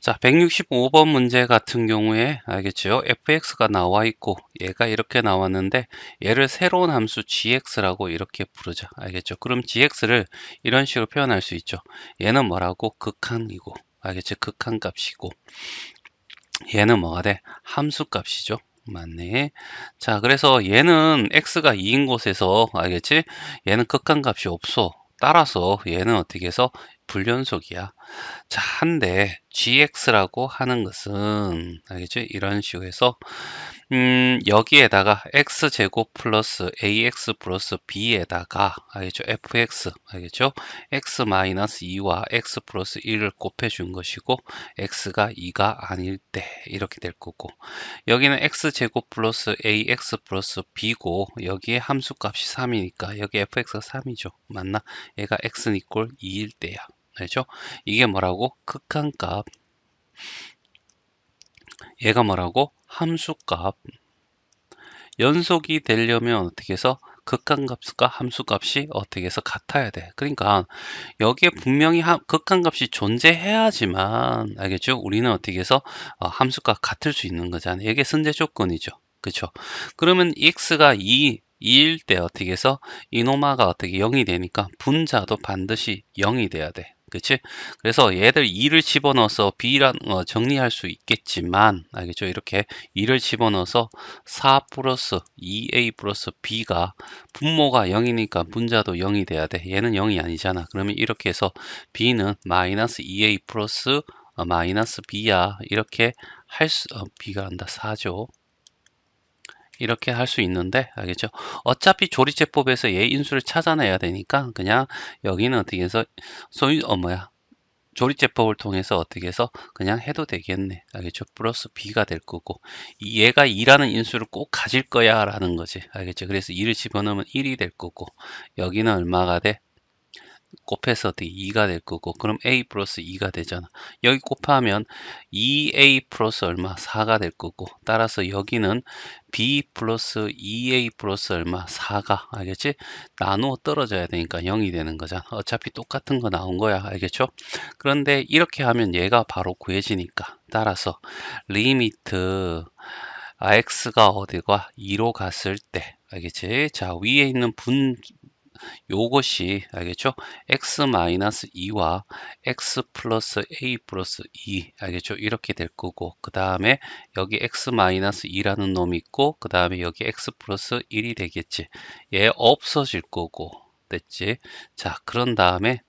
자, 165번 문제 같은 경우에 알겠죠? fx가 나와 있고 얘가 이렇게 나왔는데 얘를 새로운 함수 gx라고 이렇게 부르자. 알겠죠? 그럼 gx를 이런 식으로 표현할 수 있죠. 얘는 뭐라고? 극한이고. 알겠죠? 극한 값이고. 얘는 뭐가 돼? 함수 값이죠. 맞네. 자, 그래서 얘는 x가 2인 곳에서 알겠지? 얘는 극한 값이 없어. 따라서 얘는 어떻게 해서 불연속이야. 자, 한데 gx라고 하는 것은 알겠죠? 이런 식으로 해서 음, 여기에다가 x제곱 플러스 ax 플러스 b에다가 알겠죠? fx 알겠죠? x 마이너스 2와 x 플러스 1을 곱해준 것이고 x가 2가 아닐 때 이렇게 될 거고 여기는 x제곱 플러스 ax 플러스 b고 여기에 함수값이 3이니까 여기 fx가 3이죠 맞나? 얘가 x는 이꼴 2일 때야 알죠? 이게 뭐라고? 극한값. 얘가 뭐라고? 함수값. 연속이 되려면 어떻게 해서 극한값과 함수값이 어떻게 해서 같아야 돼? 그러니까 여기에 분명히 극한값이 존재해야지만 알겠죠? 우리는 어떻게 해서 어, 함수값 같을 수 있는 거잖아요. 이게 선제 조건이죠. 그렇죠 그러면 x가 2 2일 때 어떻게 해서 이노마가 어떻게 0이 되니까 분자도 반드시 0이 돼야 돼 그치? 그래서 얘들 2를 집어넣어서 B란 어, 정리할 수 있겠지만 알겠죠? 이렇게 2를 집어넣어서 4 플러스 2A 플러스 B가 분모가 0이니까 분자도 0이 돼야 돼. 얘는 0이 아니잖아. 그러면 이렇게 해서 B는 마이너스 2A 플러스 어, 마이너스 B야. 이렇게 할 수, 어, B가 한다. 4죠. 이렇게 할 수 있는데 알겠죠? 어차피 조리제법에서 얘 인수를 찾아내야 되니까 그냥 여기는 어떻게 해서 소유 어 뭐야 조리제법을 통해서 어떻게 해서 그냥 해도 되겠네 알겠죠? 플러스 b가 될 거고 얘가 2라는 인수를 꼭 가질 거야 라는 거지 알겠죠? 그래서 2를 집어넣으면 1이 될 거고 여기는 얼마가 돼? 곱해서 어떻게 2가 될 거고 그럼 a 플러스 2가 되잖아. 여기 곱하면 2a 플러스 얼마? 4가 될 거고 따라서 여기는 b 플러스 2a 플러스 얼마? 4가. 알겠지? 나누어 떨어져야 되니까 0이 되는 거잖아. 어차피 똑같은 거 나온 거야. 알겠죠? 그런데 이렇게 하면 얘가 바로 구해지니까 따라서 리미트 x가 어디가 2로 갔을 때. 알겠지? 자 위에 있는 분 요것이 알겠죠? x-2와 x 플러스 a 플러스 2 알겠죠? 이렇게 될 거고 그 다음에 여기 x-2라는 놈이 있고 그 다음에 여기 x 플러스 1이 되겠지 얘 없어질 거고 됐지? 자 그런 다음에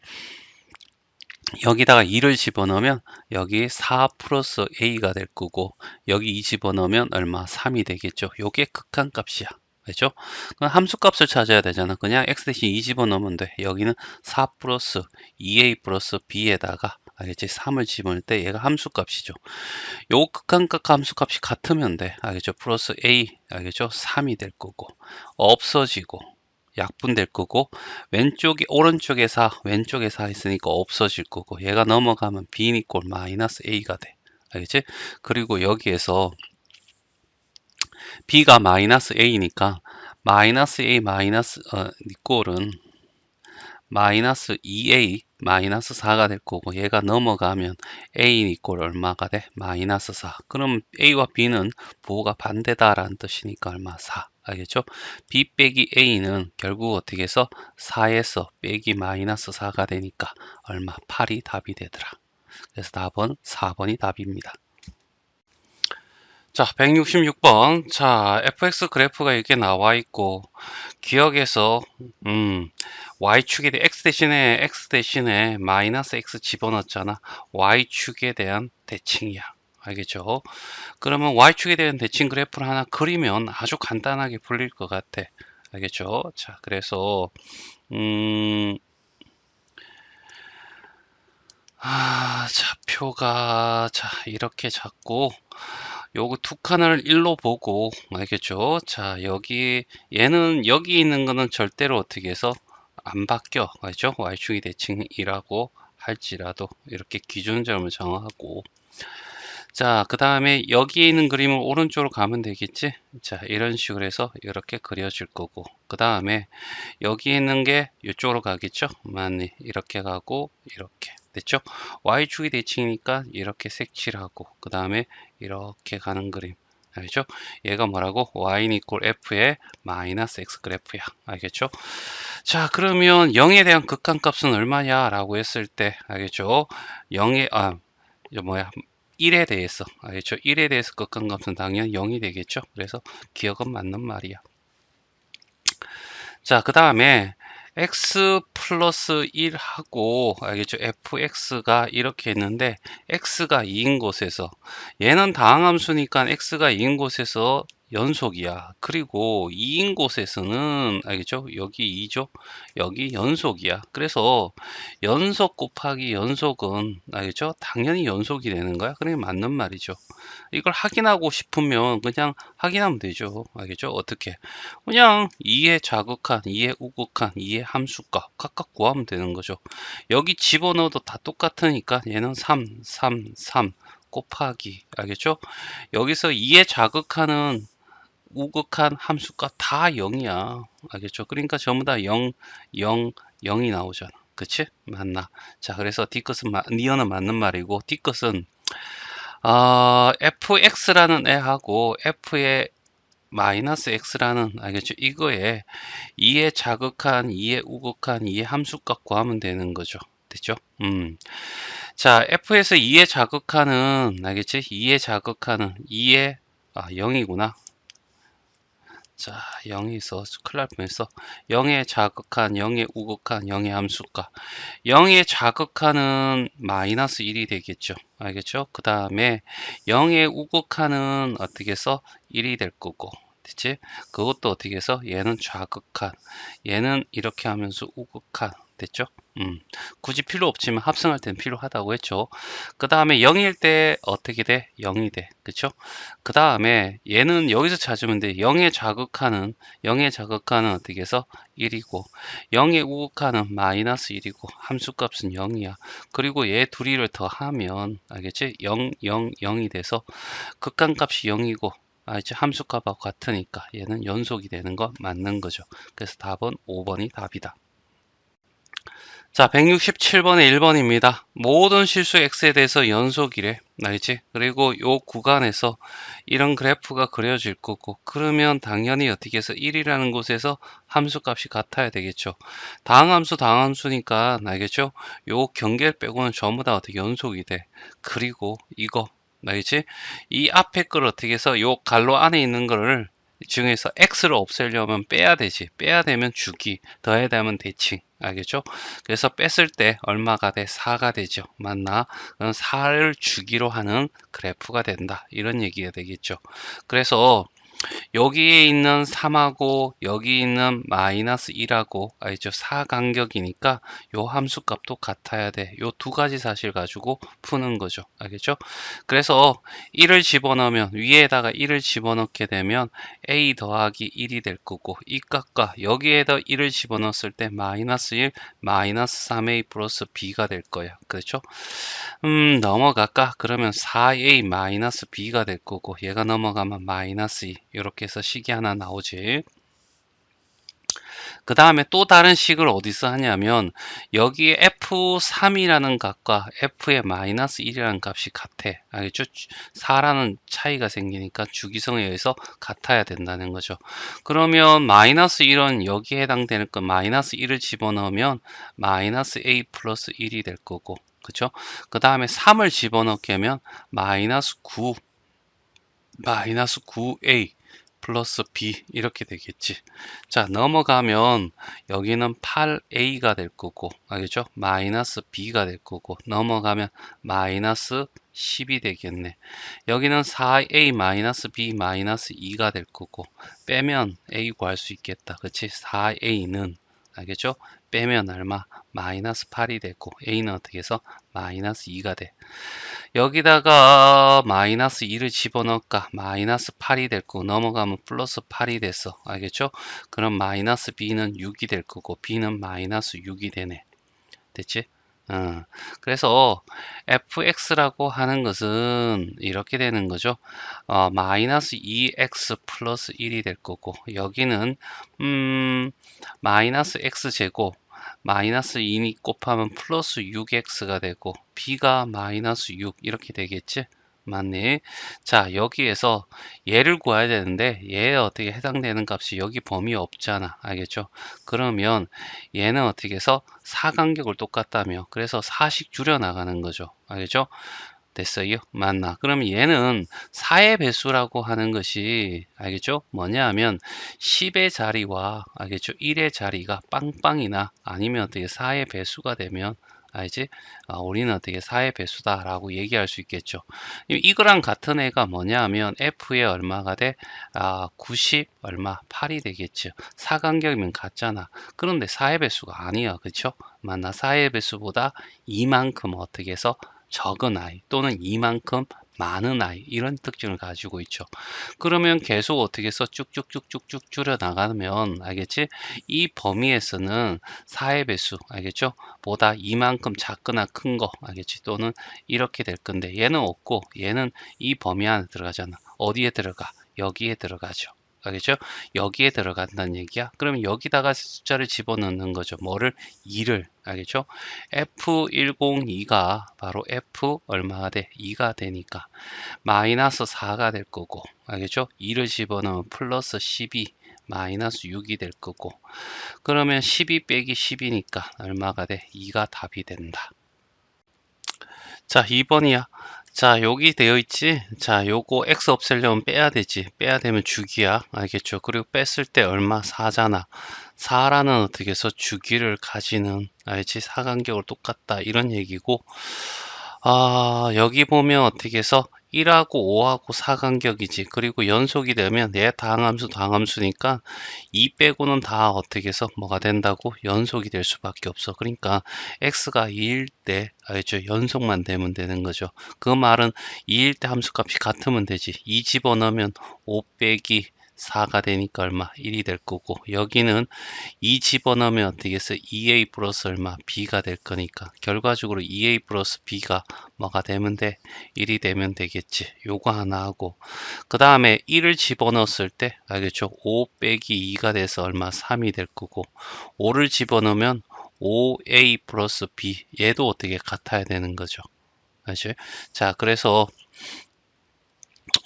여기다가 2를 집어넣으면 여기 4 플러스 a가 될 거고 여기 2 집어넣으면 얼마 3이 되겠죠 요게 극한값이야 그죠? 그럼 함수값을 찾아야 되잖아. 그냥 x 대신 2 집어넣으면 돼. 여기는 4 플러스 2a 플러스 b에다가 알겠지? 3을 집어넣을 때 얘가 함수값이죠. 요 극한값 함수값이 같으면 돼. 알겠죠? 플러스 a 알겠죠? 3이 될 거고 없어지고 약분될 거고 왼쪽이 오른쪽에 4 왼쪽에 4 있으니까 없어질 거고 얘가 넘어가면 b니 꼴 마이너스 a가 돼. 알겠지? 그리고 여기에서 b가 마이너스 a니까 마이너스 a 마이너스 어, 꼴은 마이너스 2a 마이너스 4가 될 거고 얘가 넘어가면 a 꼴 얼마가 돼? 마이너스 4 그럼 a와 b는 부호가 반대다라는 뜻이니까 얼마? 4 알겠죠? b 빼기 a는 결국 어떻게 해서 4에서 빼기 마이너스 4가 되니까 얼마? 8이 답이 되더라 그래서 답은 4번이 답입니다 자, 166번. 자, fx 그래프가 이렇게 나와 있고, 기억에서, 음, y축에 대해 x 대신에 x 대신에 마이너스 x 집어넣었잖아. y축에 대한 대칭이야. 알겠죠? 그러면 y축에 대한 대칭 그래프를 하나 그리면 아주 간단하게 풀릴 것 같아. 알겠죠? 자, 그래서, 음, 아, 좌표가, 자, 이렇게 잡고, 요거 두 칸을 일로 보고 알겠죠? 자 여기 얘는 여기 있는 거는 절대로 어떻게 해서 안 바뀌어. 알죠? Y축이 대칭이라고 할지라도 이렇게 기준점을 정하고. 자 그 다음에 여기에 있는 그림을 오른쪽으로 가면 되겠지? 자 이런 식으로 해서 이렇게 그려질 거고. 그 다음에 여기 있는 게 이쪽으로 가겠죠? 많이 이렇게 가고 이렇게 됐죠? y축이 대칭이니까 이렇게 색칠하고 그 다음에 이렇게 가는 그림 알겠죠? 얘가 뭐라고? y는 equal f의 마이너스 x 그래프야 알겠죠? 자 그러면 0에 대한 극한값은 얼마냐 라고 했을 때 알겠죠? 0에 아 뭐야 1에 대해서 알겠죠? 1에 대해서 극한값은 당연히 0이 되겠죠? 그래서 기억은 맞는 말이야 자 그 다음에 x 플러스 1 하고 알겠죠? Fx가 이렇게 있는데 x가 2인 곳에서. 얘는 다항함수니까 x가 2인 곳에서 연속이야. 그리고 2인 곳에서는 알겠죠? 여기 2죠? 여기 연속이야. 그래서 연속 곱하기 연속은 알겠죠? 당연히 연속이 되는 거야. 그게 맞는 말이죠. 이걸 확인하고 싶으면 그냥 확인하면 되죠. 알겠죠? 어떻게? 그냥 2의 자극한 2의 우극한 2의 함수값 각각 구하면 되는 거죠. 여기 집어넣어도 다 똑같으니까 얘는 3 3 3 곱하기 알겠죠? 여기서 2의 자극하는 우극한 함수값 다 0이야 알겠죠 그러니까 전부 다 0 0 0이 나오잖아 그치 맞나 자 그래서 D끝은 니어는 맞는 말이고 D끝은 어, fx라는 애하고 f의 마이너스 x라는 알겠죠? 이거에 2의 자극한 2의 우극한 2의 함수값 구하면 되는 거죠. 됐죠? 음. 자, f에서 2의 자극하는 알겠지? 2의 자극하는 2의 아, 0이구나. 자, 0이 있어. 큰일 날 뻔했어. 0의 자극한, 0의 우극한, 0의 함수가. 0의 자극하는 마이너스 1이 되겠죠. 알겠죠? 그 다음에 0의 우극하는 어떻게 해서 1이 될 거고. 됐지? 그것도 어떻게 해서 얘는 자극한, 얘는 이렇게 하면서 우극한. 됐죠? 음, 굳이 필요 없지만 합성할 때는 필요하다고 했죠. 그 다음에 0일 때 어떻게 돼? 0이 돼. 그쵸? 그 다음에 얘는 여기서 찾으면 돼. 0에 자극하는, 0에 자극하는 어떻게 해서 1이고, 0에 우극하는 마이너스 1이고, 함수값은 0이야. 그리고 얘 둘이를 더하면, 알겠지? 0, 0, 0이 돼서 극한값이 0이고, 아, 이제 함수값하고 같으니까 얘는 연속이 되는 거 맞는 거죠. 그래서 답은 5번이 답이다. 자 167번에 1번입니다. 모든 실수 x에 대해서 연속 이래. 알지? 그리고 요 구간에서 이런 그래프가 그려질 거고 그러면 당연히 어떻게 해서 1이라는 곳에서 함수값이 같아야 되겠죠. 다항함수 다항함수니까 알겠죠? 요 경계를 빼고는 전부 다 어떻게 연속이 돼? 그리고 이거 알겠지? 이 앞에 걸 어떻게 해서 요 갈로 안에 있는 거를 중에서 x를 없애려면 빼야 되지. 빼야 되면 주기. 더해야 되면 대칭. 알겠죠? 그래서 뺐을 때 얼마가 돼? 4가 되죠. 맞나? 그럼 4를 주기로 하는 그래프가 된다. 이런 얘기가 되겠죠. 그래서 여기에 있는 3하고 여기 있는 마이너스 1하고 알죠? 4 간격이니까 요 함수 값도 같아야 돼. 요 두 가지 사실 가지고 푸는 거죠. 알겠죠? 그래서 1을 집어넣으면 위에다가 1을 집어넣게 되면 a 더하기 1이 될 거고 이 값과 여기에다 1을 집어넣었을 때 마이너스 1 마이너스 3a 플러스 b가 될 거야. 그렇죠? 음 넘어갈까? 그러면 4a 마이너스 b가 될 거고 얘가 넘어가면 마이너스 2 이렇게 해서 식이 하나 나오지. 그 다음에 또 다른 식을 어디서 하냐면 여기 f3이라는 값과 f의 마이너스 1이라는 값이 같아. 알겠죠? 4라는 차이가 생기니까 주기성에 의해서 같아야 된다는 거죠. 그러면 마이너스 1은 여기에 해당되는 건 마이너스 1을 집어넣으면 마이너스 a 플러스 1이 될 거고. 그쵸? 그 다음에 3을 집어넣게 하면 마이너스 9 마이너스 9a 플러스 b 이렇게 되겠지. 자 넘어가면 여기는 8a가 될 거고 알겠죠? 마이너스 b가 될 거고 넘어가면 마이너스 10이 되겠네. 여기는 4a 마이너스 b 마이너스 2가 될 거고 빼면 a 구할 수 있겠다. 그치? 4a는 알겠죠? 빼면 얼마? 마이너스 8이 되고 a는 어떻게 해서 마이너스 2가 돼. 여기다가 마이너스 2를 집어넣을까? 마이너스 8이 될 거고 넘어가면 플러스 8이 됐어. 알겠죠? 그럼 마이너스 b는 6이 될 거고 b는 마이너스 6이 되네. 됐지? 어, 그래서 fx라고 하는 것은 이렇게 되는 거죠. 어, 마이너스 2x 플러스 1이 될 거고 여기는 음, 마이너스 x제곱 마이너스 2니 곱하면 플러스 6x가 되고 b가 마이너스 6 이렇게 되겠지? 맞네. 자, 여기에서 얘를 구해야 되는데 얘에 어떻게 해당되는 값이 여기 범위 없잖아. 알겠죠? 그러면 얘는 어떻게 해서 사간격을 똑같다며. 그래서 4씩 줄여 나가는 거죠. 알겠죠? 됐어요? 맞나? 그럼 얘는 4의 배수라고 하는 것이 알겠죠? 뭐냐 하면 10의 자리와 알겠죠? 1의 자리가 빵빵이나 아니면 어떻게 4의 배수가 되면 알지? 아, 우리는 어떻게 4의 배수다 라고 얘기할 수 있겠죠. 이거랑 같은 애가 뭐냐 하면 F의 얼마가 돼? 아, 90 얼마? 8이 되겠죠. 사간격이면 같잖아. 그런데 4의 배수가 아니야. 그쵸? 맞나? 4의 배수보다 이만큼 어떻게 해서 적은 아이 또는 이만큼 많은 아이 이런 특징을 가지고 있죠. 그러면 계속 어떻게 해서 쭉쭉쭉쭉쭉 줄여 나가면 알겠지? 이 범위에서는 4의 배수 알겠죠? 보다 이만큼 작거나 큰 거 알겠지? 또는 이렇게 될 건데 얘는 없고 얘는 이 범위 안에 들어가잖아. 어디에 들어가? 여기에 들어가죠. 알겠죠? 여기에 들어간다는 얘기야. 그러면 여기다가 숫자를 집어넣는 거죠. 뭐를? 2를. 알겠죠? F102가 바로 F 얼마가 돼? 2가 되니까 마이너스 4가 될 거고 알겠죠? 2를 집어넣으면 플러스 12 마이너스 6이 될 거고 그러면 12 빼기 10이니까 얼마가 돼? 2가 답이 된다. 자 2번이야. 자 여기 되어 있지? 자 요거 x 없애려면 빼야 되지. 빼야 되면 주기야. 알겠죠? 그리고 뺐을 때 얼마? 4잖아. 4라는 어떻게 해서 주기를 가지는 알지? 사간격을 똑같다. 이런 얘기고. 아 여기 보면 어떻게 해서 1하고 5하고 사간격이지. 그리고 연속이 되면 얘 다항함수 다항함수니까 2 빼고는 다 어떻게 해서 뭐가 된다고 연속이 될 수밖에 없어. 그러니까 x가 2일 때 알죠 연속만 되면 되는 거죠. 그 말은 2일 때 함수값이 같으면 되지. 2 집어넣으면 5 빼기 4가 되니까 얼마? 1이 될 거고 여기는 2 집어넣으면 어떻게 해서 2a 플러스 얼마? b가 될 거니까 결과적으로 2a 플러스 b가 뭐가 되면 돼? 1이 되면 되겠지 요거 하나 하고 그 다음에 1을 집어넣었을 때 알겠죠? 5 빼기 2가 돼서 얼마? 3이 될 거고 5를 집어넣으면 5a 플러스 b 얘도 어떻게 같아야 되는 거죠 알죠? 자 그래서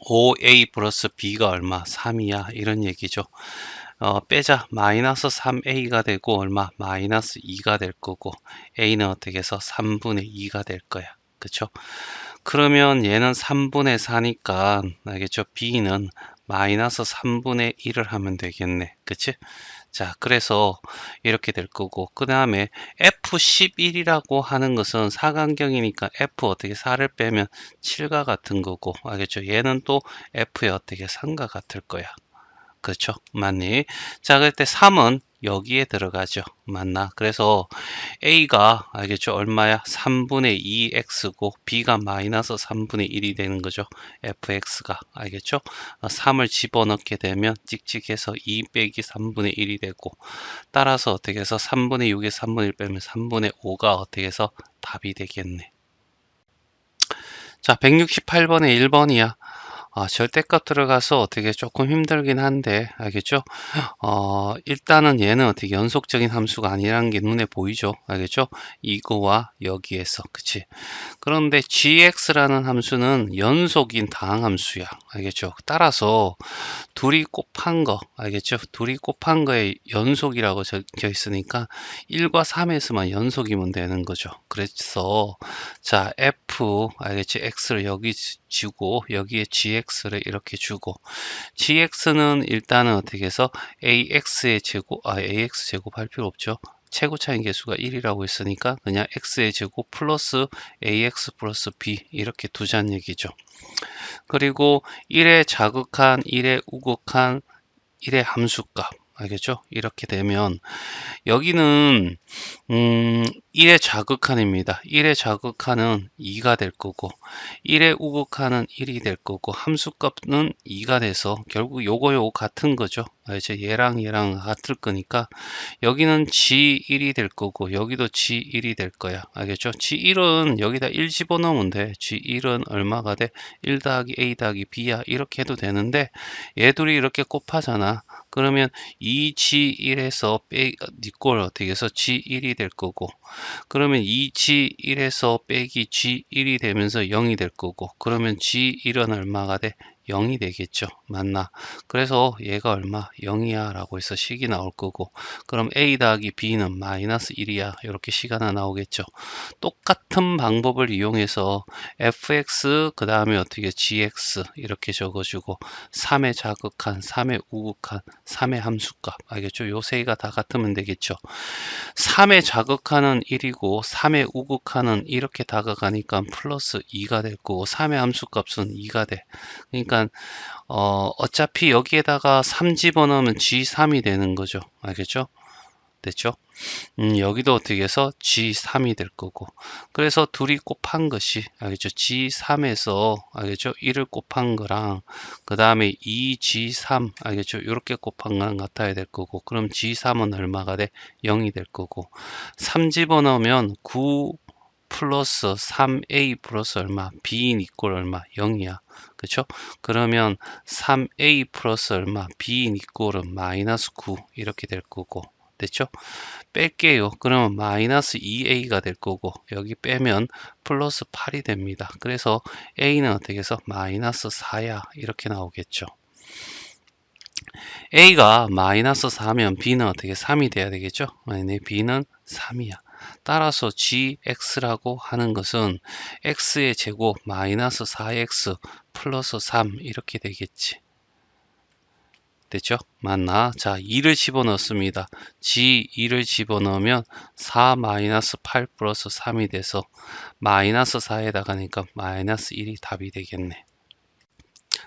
5a 플러스 b가 얼마? 3이야. 이런 얘기죠. 어, 빼자. 마이너스 3a가 되고 얼마? 마이너스 2가 될 거고 a는 어떻게 해서 3분의 2가 될 거야. 그쵸? 그러면 얘는 3분의 4니까 알겠죠? b는 마이너스 3분의 1을 하면 되겠네. 그치? 자, 그래서 이렇게 될 거고, 그 다음에 F11이라고 하는 것은 사간경이니까 F 어떻게 4를 빼면 7과 같은 거고, 알겠죠? 얘는 또 F에 어떻게 3과 같을 거야. 그렇죠? 맞니? 자, 그럴 때 3은 여기에 들어가죠. 맞나? 그래서 A가 알겠죠? 얼마야? 3분의 2X고 B가 마이너스 3분의 1이 되는 거죠. FX가 알겠죠? 3을 집어넣게 되면 찍찍해서 2 빼기 3분의 1이 되고 따라서 어떻게 해서 3분의 6에 3분의 1 빼면 3분의 5가 어떻게 해서 답이 되겠네. 자, 168번에 1번이야. 아, 절대값 들어가서 어떻게 조금 힘들긴 한데 알겠죠? 어, 일단은 얘는 어떻게 연속적인 함수가 아니라는 게 눈에 보이죠? 알겠죠? 이거와 여기에서 그치? 그런데 gx라는 함수는 연속인 다항함수야 알겠죠? 따라서 둘이 곱한 거 알겠죠? 둘이 곱한 거에 연속이라고 적혀 있으니까 1과 3에서만 연속이면 되는 거죠. 그래서 자 f 알겠지? x를 여기 주고 여기에 gx 를 이렇게 주고 gx는 일단은 어떻게 해서 ax의 제곱 아 ax 제곱할 필요 없죠. 최고 차인 개수가 1이라고 했으니까 그냥 x의 제곱 플러스 ax 플러스 b 이렇게 두자는 얘기죠. 그리고 1의 자극한 1의 우극한 1의 함수값 알겠죠? 이렇게 되면 여기는 음, 1의 자극한입니다. 1의 자극한은 2가 될 거고 1의 우극한은 1이 될 거고 함수값은 2가 돼서 결국 요거 요거 같은 거죠. 이제 얘랑 얘랑 같을 거니까 여기는 G1이 될 거고 여기도 G1이 될 거야. 알겠죠? G1은 여기다 1 집어넣으면 돼. G1은 얼마가 돼? 1 더하기 A 더하기 B야. 이렇게 해도 되는데 얘 둘이 이렇게 곱하잖아. 그러면 이 G1에서 빼, 니꼴 어떻게 해서 G1이 될 거고, 그러면 이 G1에서 빼기 G1이 되면서 0이 될 거고, 그러면 G1은 얼마가 돼? 0이 되겠죠. 맞나? 그래서 얘가 얼마? 0이야 라고 해서 식이 나올 거고 그럼 a 더하기 b는 마이너스 1이야 이렇게 식 하나 나오겠죠. 똑같은 방법을 이용해서 fx 그 다음에 어떻게 gx 이렇게 적어주고 3의 자극한, 3의 우극한, 3의 함수값 알겠죠? 요 세 개가 다 같으면 되겠죠. 3의 자극하는 1이고 3의 우극하는 이렇게 다가가니까 플러스 2가 될 거고 3의 함수값은 2가 돼. 그러니까 어, 어차피 여기에다가 3 집어넣으면 G3이 되는 거죠. 알겠죠? 됐죠? 음, 여기도 어떻게 해서 G3이 될 거고. 그래서 둘이 곱한 것이, 알겠죠? G3에서, 알겠죠? 1을 곱한 거랑, 그 다음에 2G3, 알겠죠? 이렇게 곱한 거랑 같아야 될 거고. 그럼 G3은 얼마가 돼? 0이 될 거고. 3 집어넣으면 9 플러스 3A 플러스 얼마? B인 이꼴 얼마? 0이야. 그쵸? 그러면 3A 플러스 얼마? B인 이꼴은 마이너스 9 이렇게 될 거고. 됐죠? 뺄게요. 그러면 마이너스 2a가 될 거고 여기 빼면 플러스 8이 됩니다. 그래서 a는 어떻게 해서 마이너스 4야 이렇게 나오겠죠. a가 마이너스 4면 b는 어떻게 3이 돼야 되겠죠? 아니 b는 3이야. 따라서 gx라고 하는 것은 x의 제곱 마이너스 4x 플러스 3 이렇게 되겠지. 됐죠? 맞나? 자, 2를 집어넣습니다. G2를 집어넣으면 4 마이너스 8 플러스 3이 돼서 마이너스 4에다 가니까 마이너스 1이 답이 되겠네.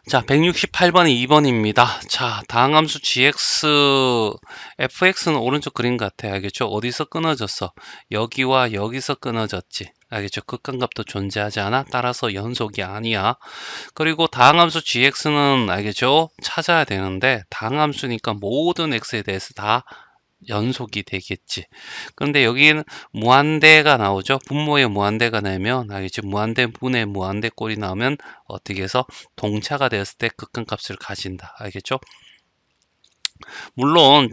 자, 168번이 2번입니다. 자, 다항함수 gx, fx는 오른쪽 그림 같아. 알겠죠? 어디서 끊어졌어? 여기와 여기서 끊어졌지. 알겠죠? 극한값도 존재하지 않아? 따라서 연속이 아니야. 그리고 다항함수 gx는 알겠죠? 찾아야 되는데 다항함수니까 모든 x에 대해서 다 연속이 되겠지. 그런데 여기는 무한대가 나오죠. 분모에 무한대가 나면 알겠지. 무한대 분의 무한대 꼴이 나오면 어떻게 해서 동차가 되었을 때 극한값을 가진다. 알겠죠? 물론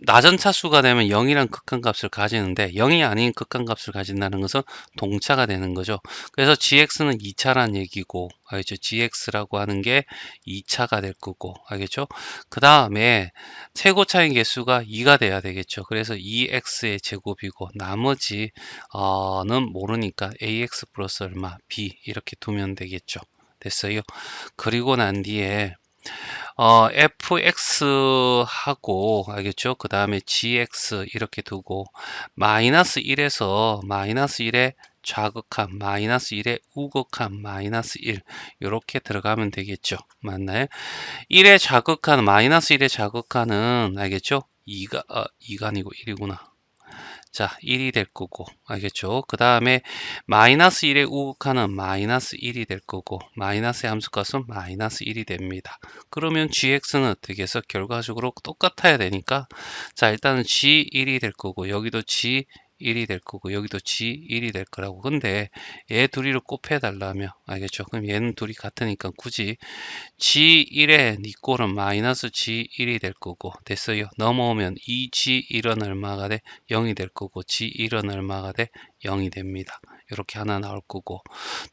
낮은 차수가 되면 0이란 극한값을 가지는데 0이 아닌 극한값을 가진다는 것은 동차가 되는 거죠. 그래서 gx는 2차란 얘기고 알겠죠? gx라고 하는 게 2차가 될 거고 알겠죠? 그 다음에 최고차인 개수가 2가 돼야 되겠죠. 그래서 2x의 제곱이고 나머지는 모르니까 ax 플러스 얼마 b 이렇게 두면 되겠죠. 됐어요. 그리고 난 뒤에 어, fx하고 알겠죠? 그 다음에 gx 이렇게 두고 마이너스 1에서 마이너스 1에 좌극한 마이너스 1에 우극한 마이너스 1 이렇게 들어가면 되겠죠? 맞나요? 1에 좌극한 마이너스 1에 좌극한은 알겠죠? 2가 어, 2가 아니고 1이구나 자 1이 될 거고. 알겠죠? 그 다음에 마이너스 1의 우극하는 마이너스 1이 될 거고 마이너스의 함수값은 마이너스 1이 됩니다. 그러면 gx는 어떻게 해서 결과적으로 똑같아야 되니까 자 일단은 g1이 될 거고 여기도 g 1이 될 거고 여기도 G1이 될 거라고. 근데 얘 둘이를 곱해 달라며 알겠죠? 그럼 얘는 둘이 같으니까 굳이 G1의 니꼴은 마이너스 G1이 될 거고 됐어요. 넘어오면 2G1은 얼마가 돼? 0이 될 거고 G1은 얼마가 돼? 0이 됩니다. 이렇게 하나 나올 거고.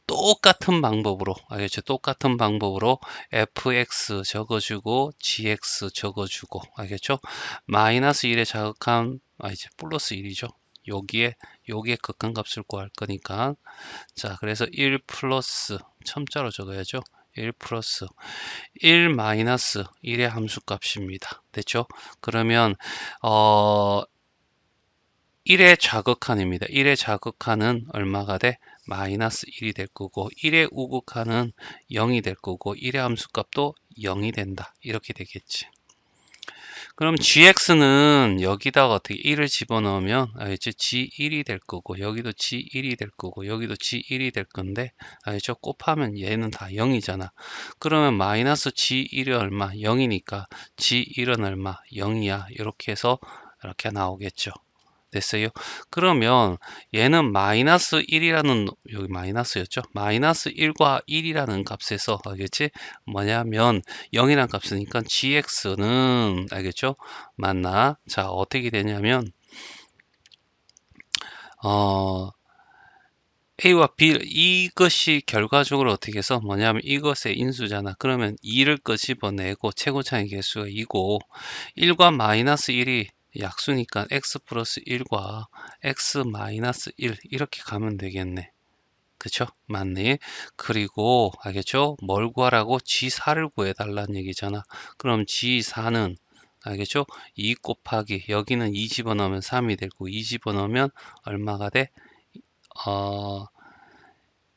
똑같은 방법으로 알겠죠? 똑같은 방법으로 fx 적어주고 gx 적어주고 알겠죠? 마이너스 1에 자극한 아 이제 플러스 1이죠 여기에 여기에 극한값을 구할 거니까. 자 그래서 1 플러스 첨자로 적어야죠. 1 플러스 1 마이너스 1의 함수값입니다. 됐죠? 그러면 어 1의 좌극한입니다. 1의 좌극한은 얼마가 돼? 마이너스 1이 될 거고 1의 우극한은 0이 될 거고 1의 함수값도 0이 된다. 이렇게 되겠지 그럼 gx는 여기다가 어떻게 1을 집어넣으면 알겠죠? g1이 될 거고 여기도 g1이 될 거고 여기도 g1이 될 건데 알겠죠? 곱하면 얘는 다 0이잖아. 그러면 마이너스 g1이 얼마? 0이니까 g1은 얼마? 0이야. 이렇게 해서 이렇게 나오겠죠. 됐어요. 그러면 얘는 마이너스 1이라는 여기 마이너스였죠. 마이너스 1과 1이라는 값에서 알겠지? 뭐냐면 0이라는 값이니까 gx는 알겠죠? 맞나? 자 어떻게 되냐면 어 A와 B 이것이 결과적으로 어떻게 해서 뭐냐면 이것의 인수잖아. 그러면 2를 끄집어내고 최고차의 개수가 2고 1과 마이너스 1이 약수니까 x 플러스 1과 x 마이너스 1 이렇게 가면 되겠네. 그쵸? 맞네. 그리고 알겠죠? 뭘 구하라고? G4를 구해달라는 얘기잖아. 그럼 G4는 알겠죠? 2 곱하기 여기는 2 집어넣으면 3이 되고 2 집어넣으면 얼마가 돼? 어,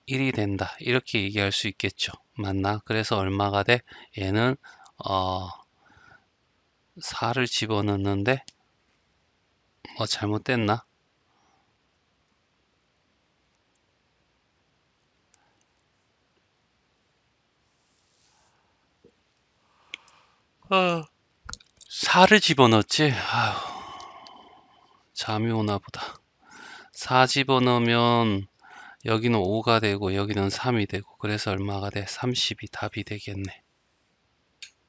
1이 된다. 이렇게 얘기할 수 있겠죠. 맞나? 그래서 얼마가 돼? 얘는 어, 4를 집어넣는데 뭐 잘못됐나? 어, 4를 집어넣었지? 아휴, 잠이 오나 보다. 4 집어넣으면 여기는 5가 되고 여기는 3이 되고 그래서 얼마가 돼? 30이 답이 되겠네.